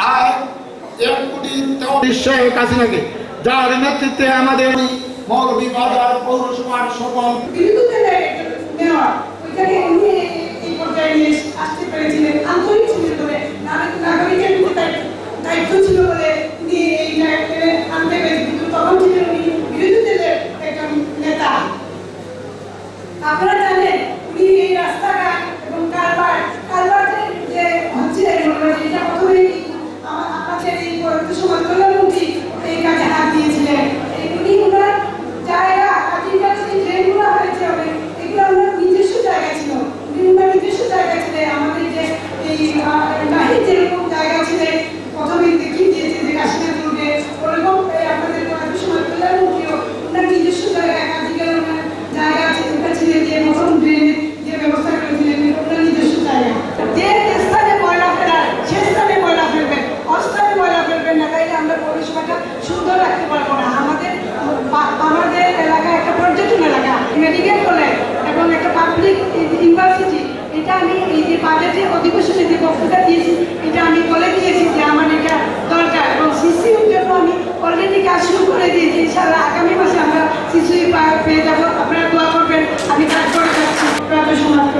আর এক কোটি তেত্রিশ শেখ হাসিনাকে, যার নেতৃত্বে আমাদের মৌলভী বাজার পৌরসভার সকল দায়িত্ব- ছিল বলে উনি এই আনতে কিন্তু তখন ছিলেন উনি বিরোধী দলের নেতা। আপনারা জানেন, উনি এই রাস্তাঘাট এবং যে হচ্ছে পরবর্তী সমাজ এই কাজে হাত দিয়েছিলেন এই উনি ওনার জায়গা আজিকার যে ট্রেনগুলো হয়েছে অনেক এগুলো ওনার নিজস্ব জায়গা ছিল উনি ওনার নিজস্ব জায়গা ছিল আমাদের যে এই নাহিদ যেরকম জায়গা ছিল প্রথমে দেখিয়ে দিয়েছে যে কাশ্মীর দুর্গে ওরকম এই আপনাদের পরবর্তী সমাজ কল্যাণমন্ত্রীও ওনার নিজস্ব জায়গা আজিকার ওনার জায়গা আছে ওটা ছিলেন যে প্রথম ড্রেনের যে ব্যবস্থা করেছিলেন ওনার নিজস্ব জায়গা যে স্থানে ময়লা ফেলার সে স্থানে ময়লা ফেলবেন অস্থানে ময়লা ফেলবেন না তাইলে আমরা পরিষেবাটা সুন্দর রাখতে পারব না আমাদের পা- আমাদের এলাকা একটা পর্যটন এলাকা মেডিকেল কলেজ এবং একটা পাবলিক ইউনিভার্সিটি এটা আমি এই যে বাজেটে অধিবেশনে যে বক্তৃতা দিয়েছি এটা আমি বলে দিয়েছি যে আমার এটা দরকার এবং সিসিউর জন্য আমি অলরেডি কাজ শুরু করে দিয়েছি ইনশাআল্লাহ আগামী মাসে আমরা সিসিউই পেয়ে যাব আপনারা দোয়া করবেন আমি কাজ করে যাচ্ছি প্রাত সমাজ কল্যাণ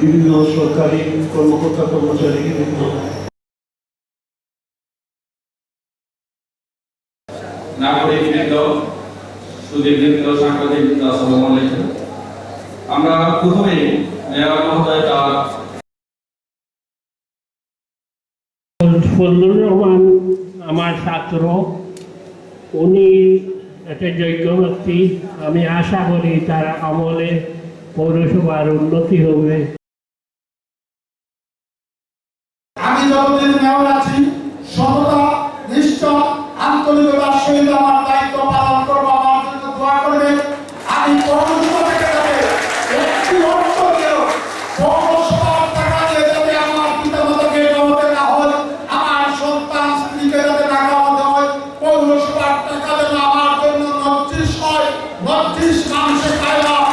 বিভিন্ন সরকারি কর্মকর্তা কর্মচারী বৃন্দ নাগরিকবৃন্দ সুদীপবৃন্দ সাংবাদিকবৃন্দ আসসালামু আলাইকুম। আমরা প্রথমে মেয়র মহোদয় তার ফজলুর রহমান আমার ছাত্র উনি একটা যোগ্য ব্যক্তি। আমি আশা করি তার আমলে পৌরসভার উন্নতি হবে। যতদিন মেয়র আছি সততা, নিষ্ঠা আন্তরিকতার সহিত আমার দায়িত্ব পালন করব, আমার জন্য দোয়া করবে আমি পৌরসভা থেকে যাতে একটি অর্থ দিয়েও পৌরসভার টাকা দিয়ে যাতে আমার পিতা মাতাকে খাওয়াতে আমার সন্তান স্ত্রীকে যাতে না খাওয়াতে হয় পৌরসভার টাকা যেন আমার জন্য নব্বিশ হয় নব্বিশ মানুষে খায় না।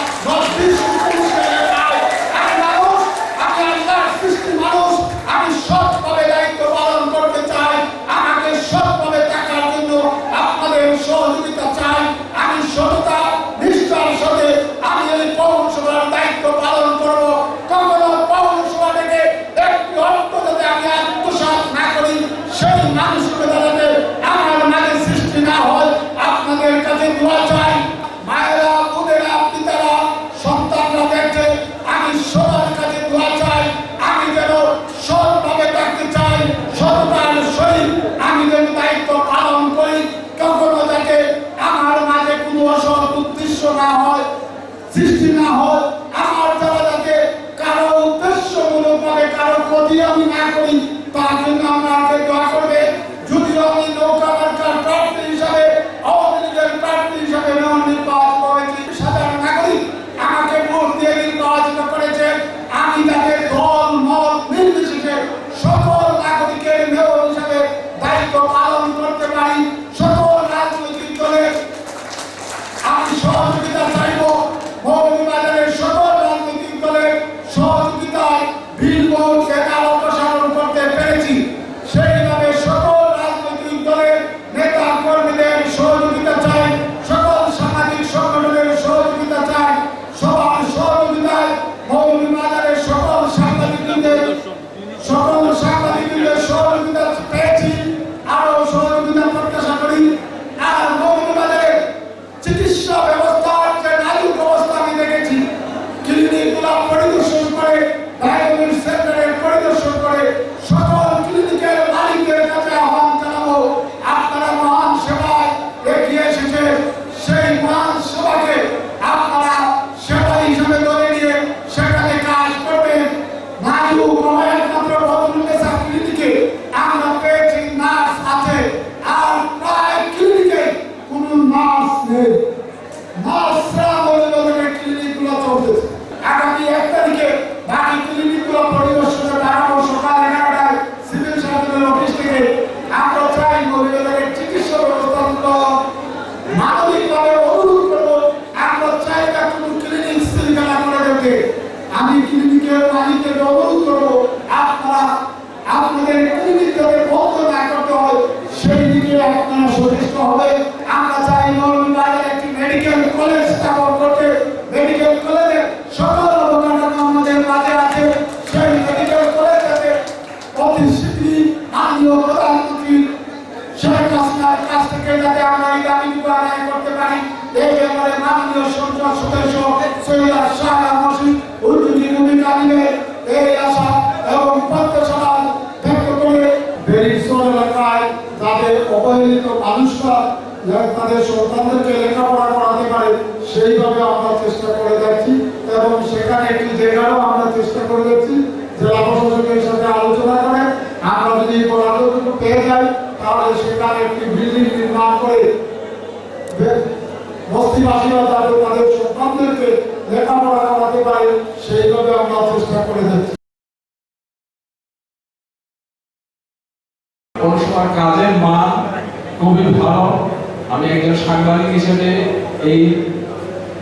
সৃষ্টি না হয় অতি শীঘ্রই মাননীয় প্রধানমন্ত্রী শেখ হাসিনার কাছ থেকে যাতে আমরা এই দাবিগুলো আদায় করতে পারি, এই ব্যাপারে মাননীয় সংসদ সদস্য সৈয়দ শাহ মসজিদ উদ্যোগী ভূমিকা নিবে এই আশা এবং প্রত্যাশা ব্যক্ত করে বেরিসোন এলাকায় যাদের অবহেলিত মানুষরা তাদের সন্তানদেরকে লেখাপড়া করাতে পারে, সেইভাবে আমরা চেষ্টা করে যাচ্ছি এবং সেখানে একটি জায়গারও আমরা চেষ্টা করে যাচ্ছি। জেলা প্রশাসকের সাথে আলোচনা বরাদ্দটুকু তাহলে সেখানে একটি বিল্ডিং নির্মাণ করে বস্তিবাসীরা যাতে তাদের সন্তানদেরকে লেখাপড়া করাতে পারে, সেইভাবে আমরা চেষ্টা করে যাচ্ছি। পৌরসভার কাজের মান খুবই ভালো। আমি একজন সাংবাদিক হিসেবে এই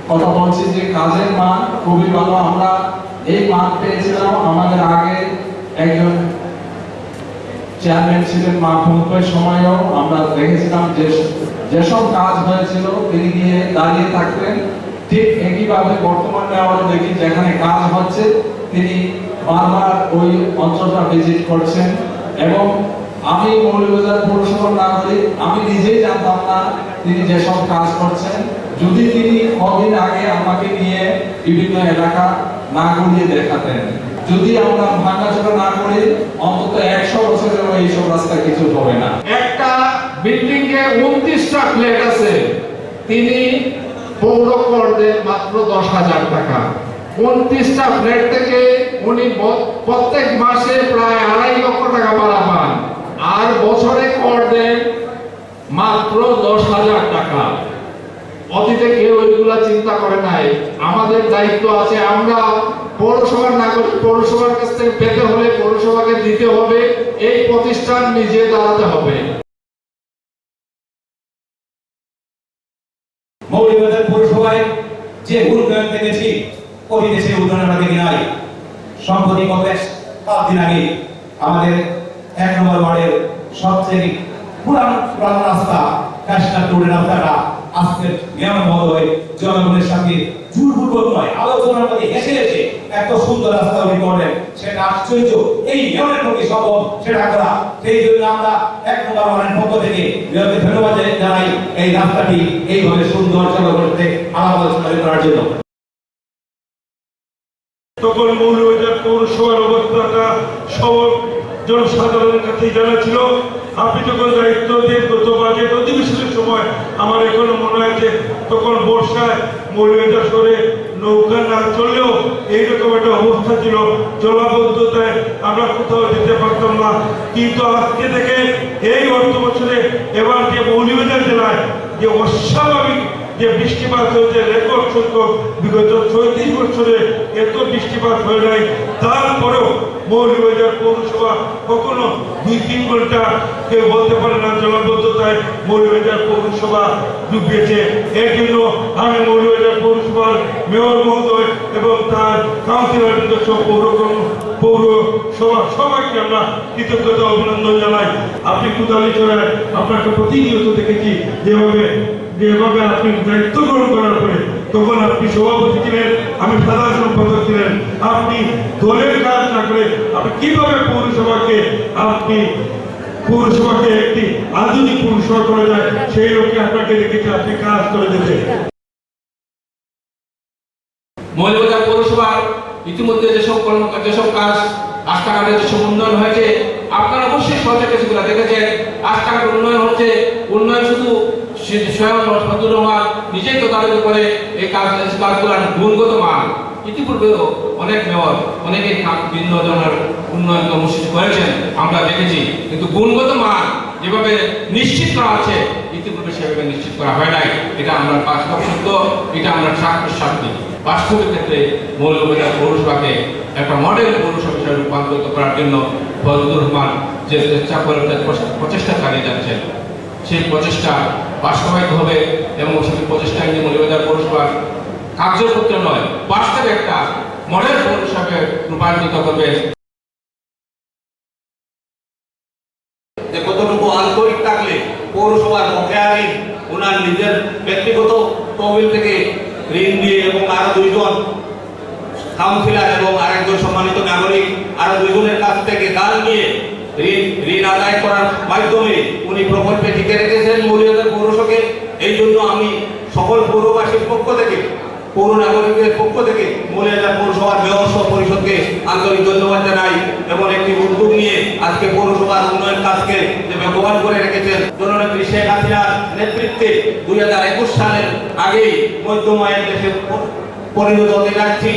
কথা বলছি যে কাজের মান খুবই ভালো। আমরা এই মান পেয়েছিলাম আমাদের আগে একজন চেয়ারম্যান ছিলেন মাহমুদের সময়ও আমরা দেখেছিলাম যে যেসব কাজ হয়েছিল তিনি গিয়ে দাঁড়িয়ে থাকতেন। ঠিক একইভাবে বর্তমানে আমরা দেখি যেখানে কাজ হচ্ছে, তিনি বারবার ওই অঞ্চলটা ভিজিট করছেন। এবং আমি মৌলভীবাজার পৌরসভার নাগরিক, আমি নিজেই জানতাম না তিনি যেসব কাজ করছেন। যদি তিনি কদিন আগে আমাকে নিয়ে বিভিন্ন এলাকা না ঘুরিয়ে দেখাতেন। যদি আমরা ভাঙাচোরা না করি, অন্তত একশো বছরের এইসব রাস্তায় কিছু হবে না। একটা বিল্ডিং এ উনত্রিশটা ফ্ল্যাট আছে। তিনি পৌর কর মাত্র দশ হাজার টাকা। উনত্রিশটা ফ্ল্যাট থেকে উনি প্রত্যেক মাসে প্রায় আড়াই লক্ষ টাকা ভাড়া পান। আর বছরে কর দেন মাত্র দশ হাজার টাকা। অতীতে কেউ ওইগুলা চিন্তা করে নাই। আমাদের দায়িত্ব আছে, আমরা পৌরসভার নাগরিক পৌরসভার কাছ থেকে পেতে হলে পৌরসভাকে দিতে হবে, এই প্রতিষ্ঠান নিজে দাঁড়াতে হবে। পৌরসভায় যে উন্নয়ন দেখেছি উন্নয়ন আমরা দেখি নাই। সম্প্রতি গত পাঁচ দিন আগে আমাদের এক নম্বর ওয়ার্ডের সবচেয়ে পুরান পুরানো রাস্তা কাশনাথ রোডের রাস্তাটা আজকে মেয়র মহোদয়, জনগণের সঙ্গে জোরপূর্বক নয়, আলোচনার মধ্যে হেসে হেসে এত সুন্দর রাস্তা উনি করলেন। সেটা আশ্চর্য। এই মেয়রের সেটা করা সেই জন্য আমরা এক নম্বর পক্ষ থেকে মেয়রকে ধন্যবাদ জানাই এই রাস্তাটি এইভাবে সুন্দর জনগণকে আলোচনা করার জন্য। তখন মৌলবাজার পৌরসভার অবস্থাটা জনসাধারণের কাছে জানা ছিল, আপনি যখন দায়িত্ব দিয়ে গত বাজেট অধিবেশনের সময় আমার এখনও মনে যে তখন বর্ষায় মৌলবাজার শহরে নৌকা না চললেও এইরকম একটা অবস্থা ছিল, জলাবদ্ধতায় আমরা কোথাও যেতে পারতাম না। কিন্তু আজকে থেকে এই অর্থ বছরে এবার যে মৌলবাজার জেলায় যে অস্বাভাবিক যে বৃষ্টিপাত হয়েছে রেকর্ড সংখ্যক বিগত ছয়ত্রিশ বছরে এত বৃষ্টিপাত হয়ে নাই। তারপরেও মৌলভীবাজার পৌরসভা কখনো দুই, তিন ঘণ্টা কেউ বলতে পারে না জলাবদ্ধতায় মৌলভীবাজার পৌরসভা ডুবিয়েছে। এর জন্য আমি মৌলভীবাজার পৌরসভার মেয়র মহোদয় এবং তার কাউন্সিলর পৌর পৌরসভা সবাইকে আমরা কৃতজ্ঞতা, অভিনন্দন জানাই। আপনি কুদালি চড়ায় আপনাকে প্রতিনিয়ত দেখেছি যেভাবে যেভাবে আপনি দায়িত্ব গ্রহণ করার পরে তখন আপনি সভাপতি ছিলেন, আমি সাধারণ সম্পাদক ছিলেন, আপনি দলের কাজ না করে আপনি কীভাবে পৌরসভাকে আপনি পৌরসভাকে একটি আধুনিক পৌরসভা করা যায়, সেই লক্ষ্যে আপনাকে দেখেছি আপনি কাজ করে যেতে মৌলবাজার পৌরসভার ইতিমধ্যে যেসব কর্ম যেসব কাজ রাস্তাঘাটের যেসব উন্নয়ন হয়েছে, আপনারা অবশ্যই সরকারকে সেগুলো দেখেছেন। রাস্তাঘাট উন্নয়ন হচ্ছে, উন্নয়ন শুধু স্বয়ং ফজলুর রহমান নিজেই করে এই কাজ গুণগত মান। ইতিপূর্বেও অনেক মেয়র, অনেকে বিভিন্ন ধরনের উন্নয়ন কর্মসূচি করেছেন, আমরা দেখেছি। কিন্তু গুণগত মান যেভাবে নিশ্চিত করা আছে, ইতিপূর্বে সেভাবে নিশ্চিত করা হয় নাই। এটা আমরা বাস্তব সত্য, এটা আমরা বাস্তবের ক্ষেত্রে পৌরসভাকে একটা মডেল পৌরসভা হিসেবে রূপান্তরিত করার জন্য ফজলুর রহমান যে চেষ্টা করে প্রচেষ্টা চালিয়ে যাচ্ছেন, সেই প্রচেষ্টা বাস্তবায়িত হবে এবং সেই প্রচেষ্টা নিয়ে মৌলবাজার পৌরসভার কার্যক্ষেত্রে নয় বাস্তবে একটা মডেল পৌরসভাকে রূপান্তরিত করবে। যে কতটুকু আন্তরিক থাকলে পৌরসভার বকেয়ারি ওনার নিজের ব্যক্তিগত তহবিল থেকে ঋণ দিয়ে এবং আরও দুইজন কাউন্সিলর এবং আরেকজন সম্মানিত নাগরিক, আরও নিয়ে ঋণ আদায় করার মাধ্যমে উনি প্রকল্পে টিকে রেখেছেন মৌলিয়াদের পৌরসভাকে। এই জন্য আমি সকল পৌরবাসীর পক্ষ থেকে, পৌর নাগরিকদের পক্ষ থেকে মৌলিয়াদার পৌরসভার সহ পরিষদকে আন্তরিক ধন্যবাদ জানাই এবং একটি উদ্যোগ নিয়ে আজকে পৌরসভার উন্নয়ন কাজকে যে ব্যবহার করে রেখেছেন জননেত্রী শেখ হাসিনার নেতৃত্বে দুই হাজার একুশ সালের আগেই মধ্যময়ের দেশে পরিণত হতে যাচ্ছি।